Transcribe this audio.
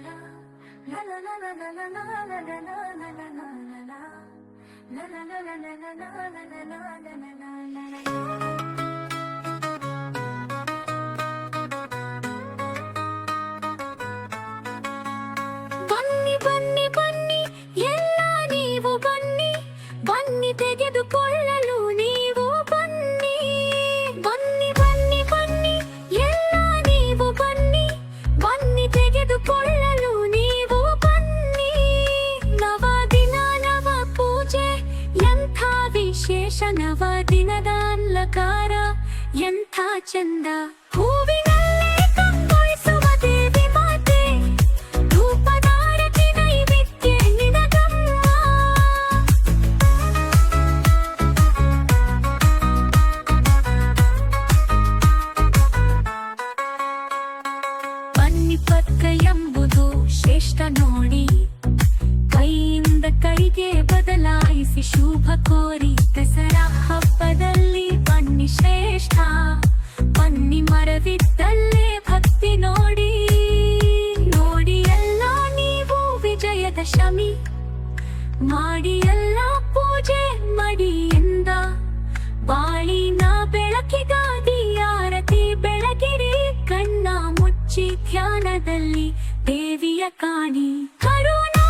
la la la la la ವಿಶೇಷ ನವ ದಿನದ ಎಂಥ ಚಂದ. ಹೂವಿನ ಎಂಬುದು ನೋಡಿ. ಕೈಗೆ ಬದಲಾಯಿಸಿ ಶುಭ ಕೋರಿ. ಶ್ರೇಷ್ಠ ಬನ್ನಿ ಮರವಿದ್ದಲ್ಲೇ ಭಕ್ತಿ ನೋಡಿ. ನೋಡಿ ಎಲ್ಲ ನೀವು ವಿಜಯದಶಮಿ. ಮಾಡಿ ಎಲ್ಲ ಪೂಜೆ ಮಡಿಯಿಂದ ಬಾಳಿನ ಬೆಳಕಿಗಾಗಿ ಆರತಿ ಬೆಳಗಿರಿ. ಕಣ್ಣ ಮುಚ್ಚಿ ಧ್ಯಾನದಲ್ಲಿ ದೇವಿಯ ಕಾಣಿ. ಕರುಣಾ